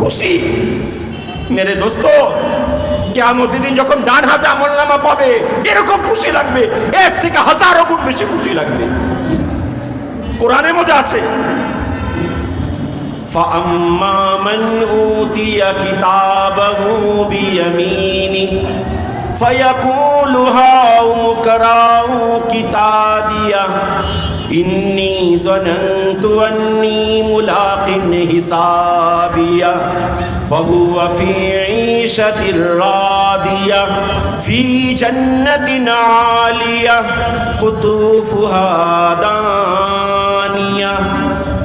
খুশি মেরে দোস্ত কেমন দিন যখন ডান হাতে আমল নামা পাবে এরকম খুশি লাগবে এর থেকে হাজারো গুণ বেশি খুশি লাগবে কোরআনের মধ্যে আছে فأما من أوتي كتابه بيمينه فيقول هاؤم اقرءوا كتابيه إني ظننت أني ملاق حسابيا فهو في عيشة راضية في جنة عالية قطوفها دانية.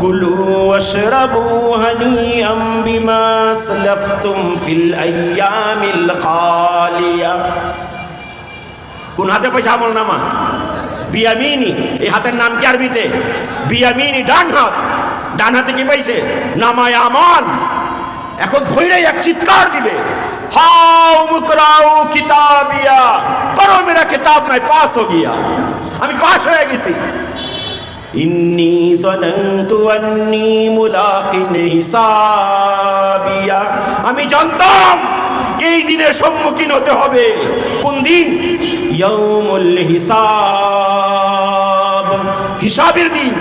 كلوا واشربوا هنيئا بما سلفتم في الأيام الخالية. كن هذا بشامل نما বিয়ামিনি, এই হাতের নাম কি আরবিতে? বিয়ামিনি, ডান হাত। ডান হাতে কি পাইছে? নামায় আমান এখন ধৈরে এক চিৎকার দিবে। হাও মুকরাও কিতাবিয়া পড়ো মেরা কিতাব নাই, পাস হো গিয়া। আমি পাস হয়ে গেছি। ইন্নি জনন্তু আন্নি মুলাকিন হিসাবিয়া। আমি জানতাম এই দিনের সম্মুখীন হতে হবে। কোন দিন? হিসাব। হিসাবের দিন।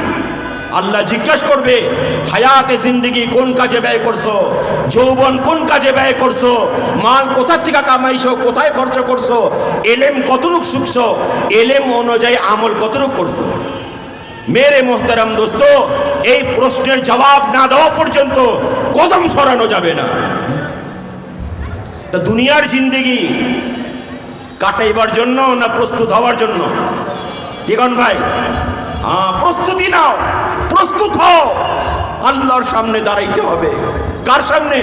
আল্লাহ জিজ্ঞাসা করবে, হায়াতে জিন্দিগি কোন কাজে ব্যয় করছ? যৌবন কোন কাজে ব্যয় করছ? মাল কোথা থেকে কামাইছো? কোথায় খরচ করছ? এলেম কতটুক শুকছ এলেম অনুযায়ী আমল কতটুক করছ? মেরে মোহতারাম দোস্ত, এই প্রশ্নের জবাব না দেওয়া পর্যন্ত কদম সরানো যাবে না। তা দুনিয়ার জিন্দিগি কাটাইবার জন্য না প্রস্তুত হওয়ার জন্য? কি কন ভাই? প্রস্তুতি নাও, প্রস্তুত হও। আল্লাহর সামনে দাঁড়াইতে হবে। কার সামনে?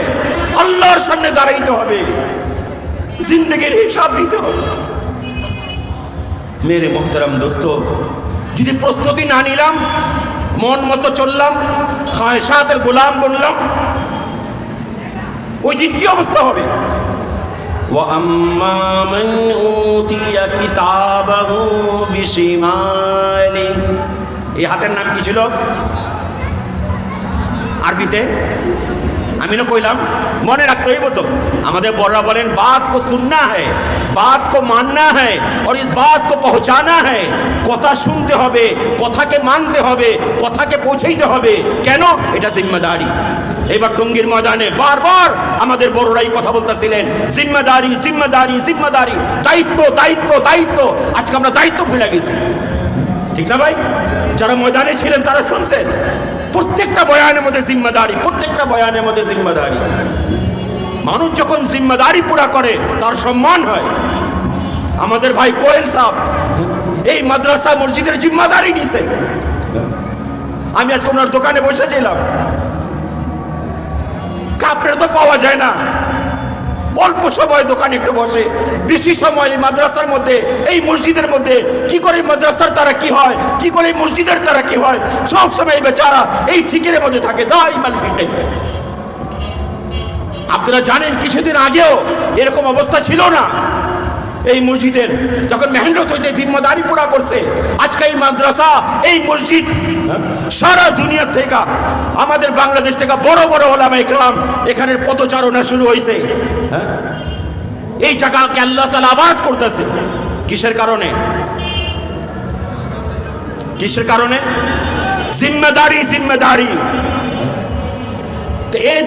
আল্লাহর সামনে দাঁড়াইতে হবে। জিন্দগির হিসাব দিতে হবে। মেরে মোহতারাম দোস্ত, যদি প্রস্তুতি না নিলাম, মন মতো চললাম খায় খায়সাতের গোলাম বললাম, ওই দিন কি অবস্থা হবে? واما من اوتي كتابه بشماله এই হাতের নাম কি ছিল আরবিতে আমি না কইলাম, মনে রাখতে হইব তো, আমাদের বড়রা বলেন, বাত কো শুননা হ্যায়, বাত কো মাননা হ্যায়, আর ইস বাত কো পৌঁছানা হ্যায়, কথা শুনতে হবে, কথাকে মানতে হবে, কথাকে পৌঁছাইতে হবে, কেন? এটা জিম্মাদারি। এবার টঙ্গীর ময়দানে বারবার আমাদের বড়রাই কথা বলতেছিলেন, জিম্মাদারি জিম্মাদারি জিম্মাদারি, দায়িত্ব দায়িত্ব দায়িত্ব, আজকে আমরা দায়িত্ব ভুলে গেছি। ঠিক না ভাই? যারা ময়দানে ছিলেন তারা শুনছেন। প্রত্যেকটা বয়ানের মধ্যে জিম্মাদারি, প্রত্যেকটা বয়ানের মধ্যে জিম্মাদারি। মানুষ যখন জিম্মাদারি পুরা করে, তার সম্মান হয়। আমাদের ভাই কোয়েল সাহ এই মাদ্রাসা মসজিদের জিম্মাদারি নিছেন। আমি আজকে ওনার দোকানে বসেছিলাম। কাপড়ে তো পাওয়া যায় না। অল্প সময় দোকানে একটু বসে, বেশি সময় এই মাদ্রাসার মধ্যে, এই মসজিদের মধ্যে, কি করে মাদ্রাসার তারা কি হয়, কি করে মসজিদের তারা কি হয়, সব সময় বেচারা এই ফিকিরের মধ্যে থাকে দাই মাল ফিকির। আপনারা জানেন কিছুদিন আগেও এরকম অবস্থা ছিল না এই মসজিদের, যখন মেহনত হয়েছে, জিম্মাদারি পুরা করছে, আজকে এই মাদ্রাসা, এই মসজিদ সারা দুনিয়া থেকে, আমাদের বাংলাদেশ থেকে বড় বড় ওলামা ইকরাম এখানে পদচারণা শুরু হয়েছে হ্যাঁ? এই জায়গাকে আল্লাহ তালা আবাদ করতেছে। কিসের কারণে? কিসের কারণে? জিম্মেদারি জিম্মেদারি।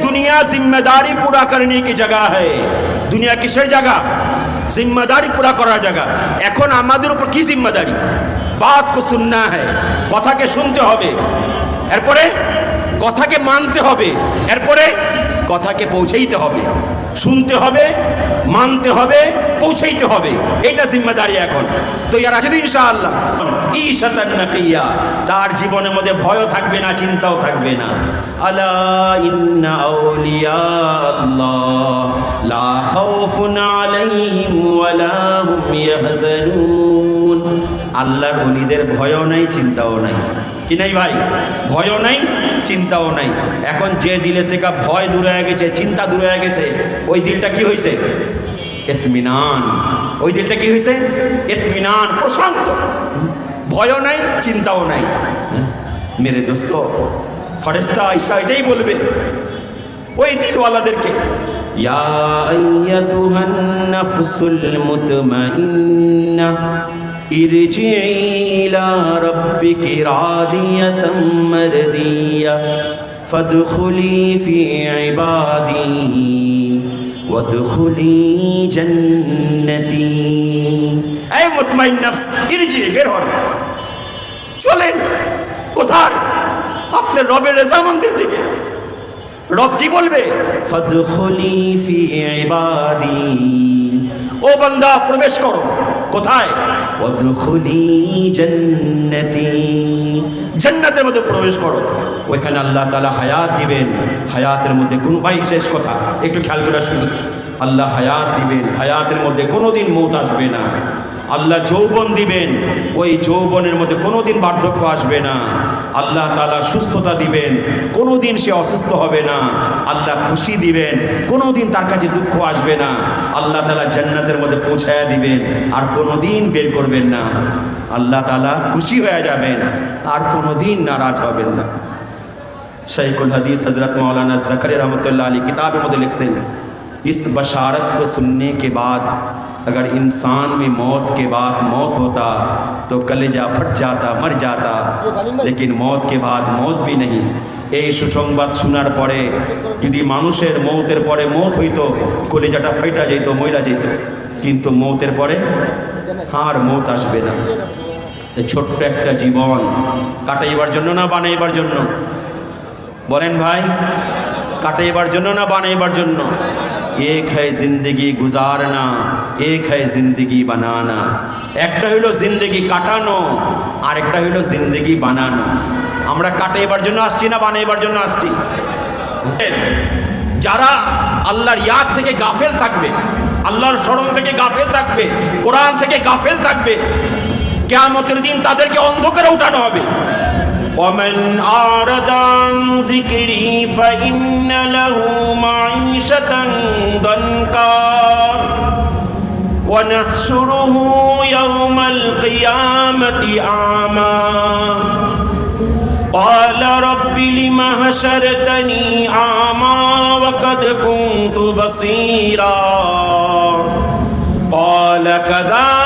দুনিয়া জিম্মেদারি পুরা पूरा करने কি जगह হে দুনিয়া কিসের জায়গা? जिम्मेदारी পুরা করার জায়গা। এখন আমাদের উপর কি জিম্মেদারি? বাত কো শুননা है কথাকে শুনতে হবে। এরপরে কথাকে মানতে হবে। এরপরে কথাকে পৌঁছাইতে হবে। শুনতে হবে, মানতে হবে, পৌঁছাইতে হবে। এটা জিম্মাদারি এখন। তো ইয়ার আছে ইনশাআল্লাহ? ঈশাতান নাকিয়া। তার জীবনের মধ্যে ভয়ও থাকবে না, চিন্তাও থাকবে না। আলা ইন্না আউলিয়া আল্লাহ। লা খাউফুন আলাইহিম ওয়ালা হুম ইয়াহজানুন। আল্লাহর অলিদের ভয়ও নাই, চিন্তাও নাই। কি নাই ভাই? ভয়ও নাই, চিন্তাও নাই। এখন যে দিলের থেকে ভয় দূরে হয়ে গেছে, চিন্তা দূরে হয়ে গেছে, ওই দিলটা কি হয়েছে এতমিনান। ওই দিলটা কি হয়েছে এতমিনান, প্রশান্ত। ভয়ও নাই, চিন্তাও নাই। হ্যাঁ? মেরে দোস্ত, ফরেস্তা ঈশা এটাই বলবে। ওই দিলওয়ালাদেরকে। ইয়া আইয়াতুহান নাফসুল মুতমাইন্না। ارجعي إلى ربك راضية مرضية فادخلي في عبادي وادخلي جنتي এই মুতমাইন নফস ইরজি বের হন চলেন কোথায় আপনার রবের রেজামন্দির দিকে রব কি বলবে فادخلي في عبادي ও বান্দা প্রবেশ করো কোথায়? জান্নাতের মধ্যে প্রবেশ করো। ওইখানে আল্লাহ তালা হায়াত দিবেন। হায়াতের মধ্যে কোন ভাই শেষ কথা। একটু খেয়াল করে শুনুন। আল্লাহ হায়াত দিবেন। হায়াতের মধ্যে কোনোদিন মৌত আসবে না। আল্লাহ যৌবন দিবেন ওই যৌবনের মধ্যে কোনোদিন বার্ধক্য আসবে না আল্লাহ তাআলা সুস্থতা দিবেন কোনোদিন সে অসুস্থ হবে না আল্লাহ খুশি দিবেন কোনোদিন তার কাছে দুঃখ আসবে না আল্লাহ তাআলা জান্নাতের মধ্যে পৌঁছায়া দিবেন আর কোনোদিন বের করবেন না আল্লাহ তাআলা খুশি হয়ে যাবেন আর কোনোদিন নারাজ হবেন না शेखुल हदीस हज़रत मौलाना ज़कर रहमतुल्लाह अलैह किताब में मुझे लिखते हैं इस बशारत को सुनने के बाद अगर इंसान में मौत के बाद मौत होता तो कलेजा फट जाता मर जाता लेकिन मौत के बाद मौत भी नहीं এই সুসংবাদ শোনার পরে যদি মানুষের মৌতের পরে মৌত হইতো কলেজাটা ফাইটা যেত মইরা যেত কিন্তু মৌতের পরে আর মৌত আসবে না তো ছোট্ট একটা জীবন কাটাইবার জন্য না বানাইবার জন্য বলেন ভাই কাটাইবার জন্য না বানাইবার জন্য এক হয় জিন্দগি গুজারনা, এক হয় জিন্দগি বানানা। একটা হইল জিন্দগি কাটানো আর একটা হইল জিন্দগি বানানো। আমরা কাটাইবার জন্য আসছি না বানাইবার জন্য আসছি? যারা আল্লাহর ইয়াদ থেকে গাফেল থাকবে, আল্লাহর স্মরণ থেকে গাফেল থাকবে, কোরআন থেকে গাফেল থাকবে, কেয়ামতের দিন তাদেরকে অন্ধকারে উঠানো হবে। ومن أعرض عن ذكري فإن له معيشة ضنكا ونحشره يوم القيامة أعمى قال رب لم حشرتني أعمى وقد كنت بصيرا قال كذلك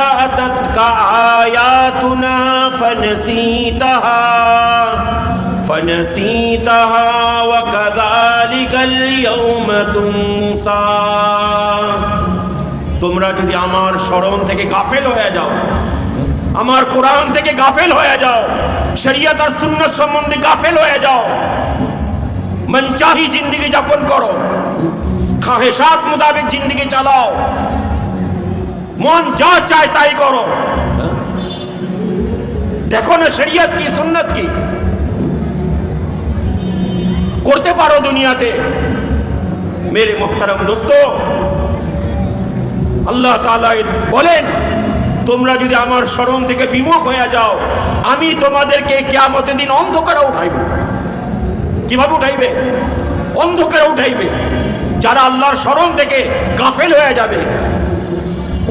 أتتك آياتنا فنسيتها فنسيتها وكذلك اليوم تنسى তোমরা যদি আমার স্মরণ থেকে গাফেল হয়ে যাও আমার কোরআন থেকে গাফেল হয়ে যাও শরিয়ত আর সুন্নত সম্বন্ধে গাফেল হয়ে যাও মনচাহি জিন্দগি যাপন করো খাহেসাত মোতাবেক জিন্দগি চালাও মন যা চায় তাই করো। দেখো না শরিয়ত কি, সুন্নত কি? করতে পারো দুনিয়াতে। মেরে মোহতারম দোস্ত, আল্লাহ বলেন, তোমরা যদি আমার স্মরণ থেকে বিমুখ হয়ে যাও, আমি তোমাদেরকে কেয়ামতের দিন অন্ধকারে উঠাইব। কীভাবে উঠাইবে? অন্ধকারে উঠাইবে। যারা আল্লাহর স্মরণ থেকে গাফেল হয়ে যাবে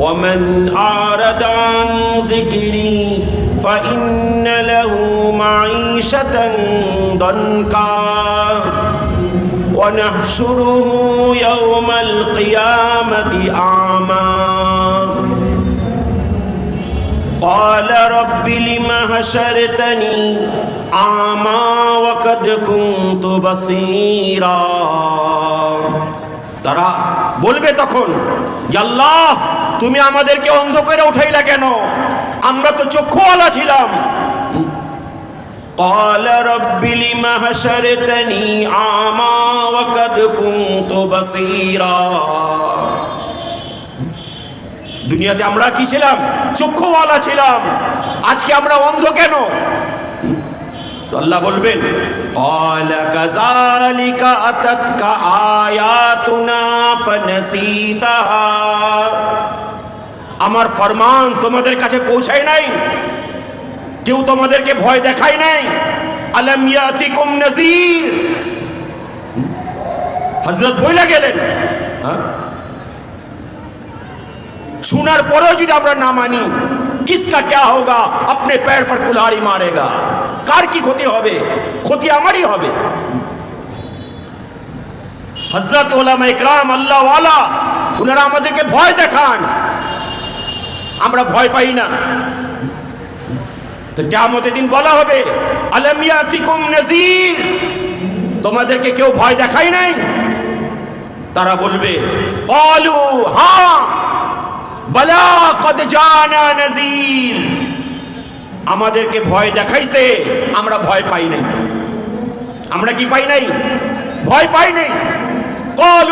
ومن أعرض عن ذكري فإن له معيشة ضنكا. ونحشره يوم القيامة أعمى. قال رب لم حشرتني أعمى وقد كنت بصيرا. তারা বলবে তখন যে আল্লাহ তুমি আমাদেরকে অন্ধকারে উঠাইলা কেন আমরা তো চক্ষুওয়ালা ছিলাম قال رب لم حشرتني أعمى وقد كنت بصيرا দুনিয়াতে আমরা কি ছিলাম চক্ষুওয়ালা ছিলাম আজকে আমরা অন্ধ কেন তো আল্লাহ বলবেন قال كذلك أتتك آياتنا فنسيتها আমার ফরমান তোমাদের কাছে পৌঁছায় নাই কেউ তোমাদেরকে ভয় দেখায় নাই আলম ইয়াতিকুম নাযীর হযরত বইলা গেলেন হ্যাঁ? শোনার পরেও যদি আমরা না মানি কিসকা ক্যা হোগা আপনি প্যার পর কুলারি মারেগা কার কি ক্ষতি হবে ক্ষতি আমারই হবে হজরত ওলামা ইকরাম আল্লাহওয়ালা ওনারা আমাদেরকে ভয় দেখান আমরা ভয় পাই না তো কেমতের দিন বলা হবে আলমিয়াতিকুম নাজির তোমাদেরকে কেউ ভয় দেখায় নাই তারা বলবে বলু হা কদ আমাদেরকে ভয় দেখাইছে, আমরা ভয় পাই নাই। আমরা কি পাই নাই? ভয় পাই নাই। কদ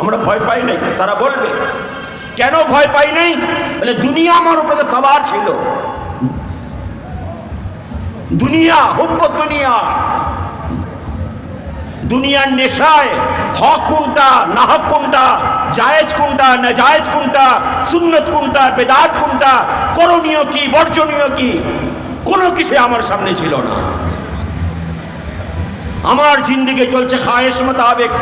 আমরা ভয় পাই নাই। তারা বলবে, কেন ভয় পাই নাই? বলে, দুনিয়া আমার উপরে সবার ছিল। দুনিয়া হুব্ব দুনিয়া। দুনিয়ার নেশায়, হক কোনটা, না হক কোনটা, জায়েজ কোনটা, না জায়েজ কোনটা, সুন্নত কোনটা, বেদাত কোনটা, করণীয় কি, বর্জনীয় কি, কোনো কিছু আমার সামনে ছিল না। আমার জিন্দিগি চলছে খায়েশ মোতাবেক,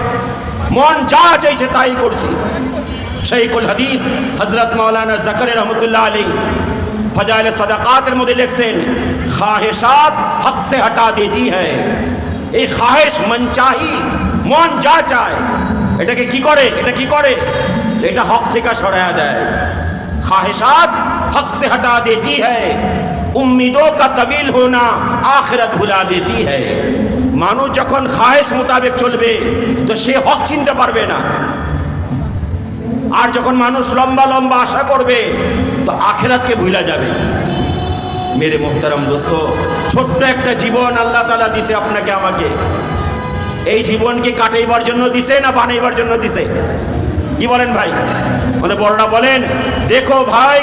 মন যা চাইছে তাই করছি। শৈকুল হাদিস হজরত মৌলানা জাকর রহমতুল্লাহ আলী ফজাইল সদাকাতের মধ্যে লিখছেন, খাহেশাত হক সে হটা দেতি হ্যায়। এই খাহেশ মন চাহি মন যা চায় এটাকে কি করে এটা কি করে এটা হক থেকে সরায়া দেয় খাহেশাত हक से हटा देती है उम्मीदों का तवील होना आखिरत भुला देती है মানুষ যখন খায়েশ মোতাবেক চলবে তো সে হক চিনতে পারবে না আর যখন মানুষ লম্বা লম্বা আশা করবে তো আখেরাতকে ভুলা যাবে মেরে মোহতারাম দোস্ত, ছোট্ট একটা জীবন আল্লাহ তালা দিছে আপনাকে, আমাকে। এই জীবনকে কাটাইবার জন্য দিছে না বানাইবার জন্য দিছে? কি বলেন ভাই? মানে বড়রা বলেন, দেখো ভাই,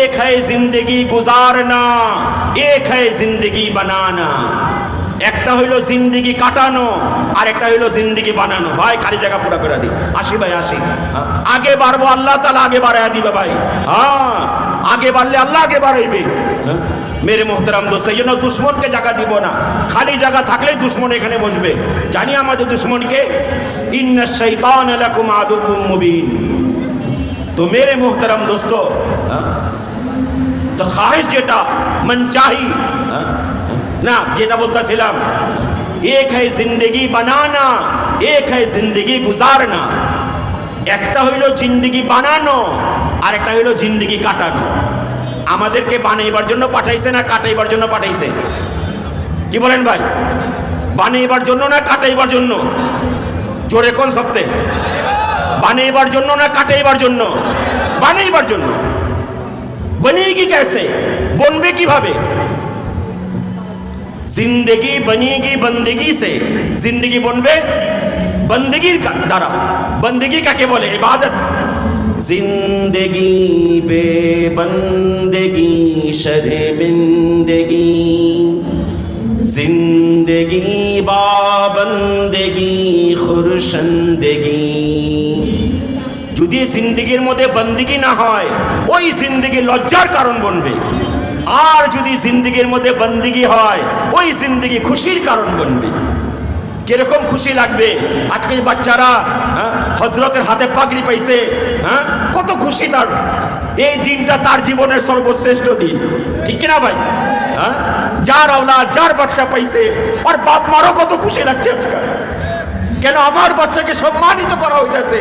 এক হ্যায় জিন্দগি গুজারনা এক হ্যায় জিন্দগি বানানা। একটা হইল জিন্দগি কাটানো আর একটা হইল জিন্দগি বানানো। ভাই, খালি জায়গা পুরা করে দি আসি ভাই, আসি। আগে বাড়বো আল্লাহ তালা আগে বাড়াইয়া দিবে ভাই। হ্যাঁ আগে বাড়লে আল্লাহ আগে বাড়াইবে। হ্যাঁ? মেরে মোহতারাম দোস্ত এই জন্য দুশ্মনকে জায়গা দিব না। খালি জায়গা থাকলেই দুশ্মন এখানে বসবে। জানি আমাদের দুশ্মনকে? তো মেরে মোহতারাম দোস্ত হ্যাঁ? তো খাহিস যেটা মন চাহি। হ্যাঁ? না যেটা বলতেছিলাম এক হয় জিন্দগি বানানা এক হয় জিন্দগি গুজারনা। একটা হইল জিন্দগি বানানো আর একটা হইল জিন্দগি কাটানো। আমাদেরকে বানাইবার জন্য পাঠাইছে না কাটাইবার জন্য পাঠাইছে? কি বলেন ভাই? বানাইবার জন্য না কাটাইবার জন্য? জোরে কোন সপ্তে বানাইবার জন্য না কাটাইবার জন্য? বানাইবার জন্য। বনেগি कैसे বনবে কীভাবে? জিন্দগি, বনেগি, বন্দেগি সে। জিন্দগি বনবে? বন্দেগির কা- দ্বারা। বন্দেগি কাকে বলে? ইবাদত। জিন্দগি বে বন্দেগি শর্মিন্দগি জিন্দগি বা বন্দেগি খুরশন্দগি যদি জিন্দগির মধ্যে বন্দিগি না হয় ওই জিন্দগি লজ্জার কারণ বনবে আর যদি জিন্দগির মধ্যে বন্দিগি হয় ওই জিন্দগি খুশির কারণ বনবে কীরকম খুশি লাগবে? আজকে বাচ্চারা হ্যাঁ, হজরতের হাতে পাগড়ি পাইছে হ্যাঁ? কত খুশি তার। এই দিনটা তার জীবনের সর্বশ্রেষ্ঠ দিন। ঠিক কিনা ভাই? হ্যাঁ? যার আওলা যার বাচ্চা পাইছে আর বাপ মারও কত খুশি লাগছে আজকাল। কেন আমার বাচ্চাকে সম্মানিত করা হইতেছে?